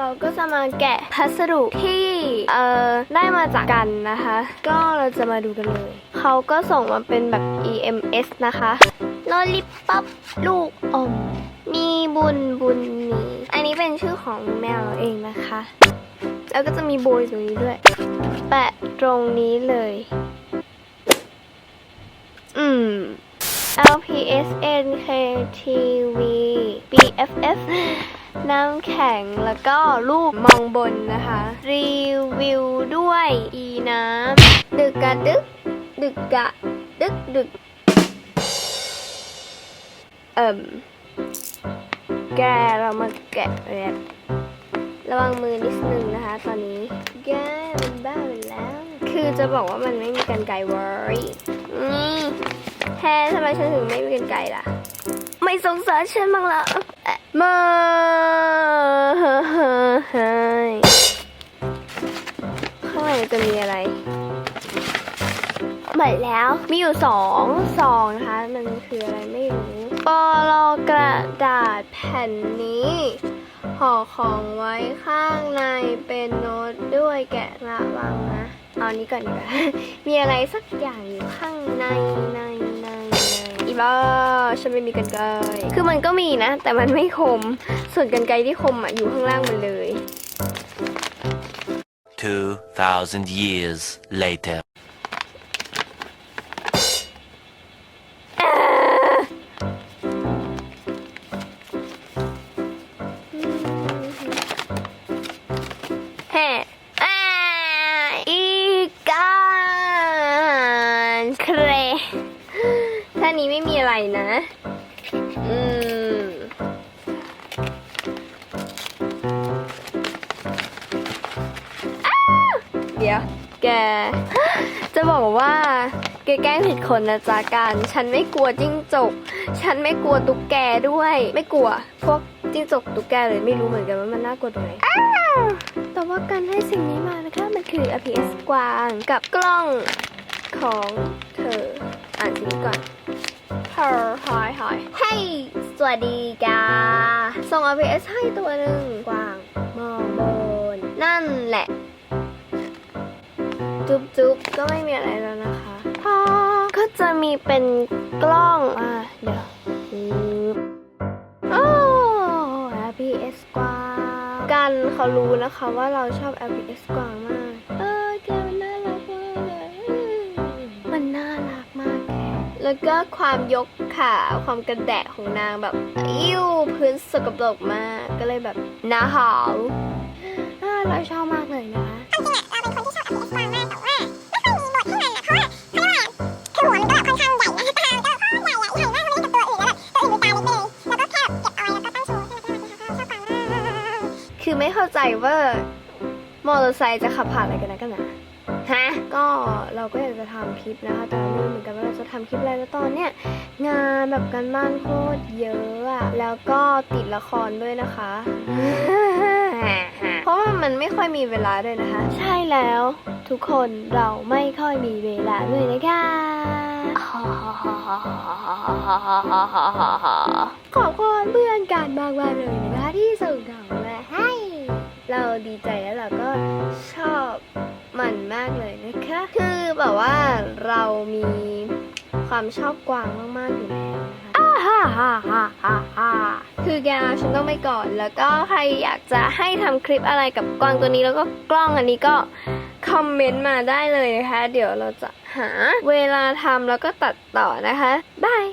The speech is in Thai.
เราก็จะมาแกะพัสดุที่ เอ่อ ได้มาจากกันนะคะ ก็เราจะมาดูกันเลย เขาก็ส่งมาเป็นแบบ EMS นะคะลอลิปป๊อปลูกอม มีบุญบุญมีอันนี้เป็นชื่อของแมวเราเองนะคะ แล้วก็จะมีโบยตรงนี้ด้วย แปะตรงนี้เลย อืม LPS NKTV BFF น้ำแข็งแล้วก็รูปมองบนนะคะ รีวิวด้วยอีน้ำดึกกะดึก ดึกกะดึกดึก เอิ่มแกเรามาแกะแรประวังมือนิดนึงนะคะ ตอนนี้แกมันบ้าไปแล้ว คือจะบอกว่ามันไม่มีกันไกลเว้ยนี่แฮทำไมฉันถึงไม่มีกันไกลล่ะ ไม่สงสารฉันบ้างละเอะมาเฮ้ยข้างในจะมีอะไรหมดแล้วมีอยู่สองซองนะคะ มันคืออะไรไม่รู้ปอลอกระดาษแผ่นนี้ห่อของไว้ข้างในเป็นโน้ตด้วยแกะระวังนะ เอานี้ก่อนดีกว่ามีอะไรสักอย่างอยู่ข้างในในใน บ้าฉันไม่มีกันไกรคือมันก็มีนะ แต่มันไม่คม ส่วนกันไกรที่คมอะอยู่ข้างล่างมันเลย 2,000 years later. ท่นี้ไม่มีอะไรนะ อืมอ้าวเดี๋ยว แก จะบอกว่า แกแกล้งผิดคนนะจ๊ะการฉันไม่กลัวจิ้งจก ฉันไม่กลัวตุ๊กแกด้วย ไม่กลัว พวกจิ้งจกตุ๊กแกเลยไม่รู้เหมือนกันว่ามันน่ากลัวตรงไหนแต่ว่าการให้สิ่งนี้มานะคะ มันคือ RPS กวางกับกล้องของเธออ่านชื่อก่อน Her Hi Hi Hey สวัสดีกาส่ง RPS ให้ตัวหนึ่งกวางมองบน นั่นแหละ จุ๊บจุ๊บก็ไม่มีอะไรแล้วนะคะพอก็จะมีเป็นกล้องอะเดี๋ยวปึ๊บโอ้ LPS กวาง กันเขารู้นะคะว่าเราชอบ LPS กวางมาก แล้วก็ความยกขาความกระแดะของนางแบบอิ่วพื้นสกปรกมากก็เลยแบบน่าหาวอ่าเราชอบมากเลยนะจริงๆอะเราเป็นคนที่ชอบ RPS กวางมากแต่ว่าไม่ค่อยมีบทข้างในอะเพราะว่าคือหัวมันก็แบบค่อนข้างใหญ่นะตาก็โคตรใหญ่อะใหญ่มากมันไม่กับตัวอื่นแล้วตัวอื่นมีตาเล็กไปเลยแล้วก็แค่เก็บเอาไว้แล้วก็ตั้งโชว์ใช่ไหมที่เราชอบมากคือไม่เข้าใจว่ามอเตอร์ไซค์จะขับผ่านอะไรกันนะกันนะ ฮะก็เราก็อยากจะทำคลิปนะคะแต่เราไม่รู้เหมือนกันว่าเราจะทำคลิปอะไรแล้วตอนเนี้ยงานแบบการบ้านโคตรเยอะอะแล้วก็ติดละครด้วยนะคะ เพราะว่ามันไม่ค่อยมีเวลาด้วยนะคะ ใช่แล้วทุกคนเราไม่ค่อยมีเวลาด้วยนะคะขอบคุณเพื่อนกันมากมากๆเลยนะคะที่ส่งของมาให้ เราดีใจแล้วเราก็ชอบ มันมากเลยนะคะ คือแบบว่าเรามีความชอบกวางมากๆอยู่แล้วนะคะอ้าฮ่าฮ่าฮ่าฮ่าฮ่าคือแกฉันต้องไปก่อน แล้วก็ใครอยากจะให้ทำคลิปอะไรกับกวางตัวนี้แล้วก็กล้องอันนี้ก็คอมเมนต์มาได้เลยนะคะ เดี๋ยวเราจะหาเวลาทำแล้วก็ตัดต่อนะคะบาย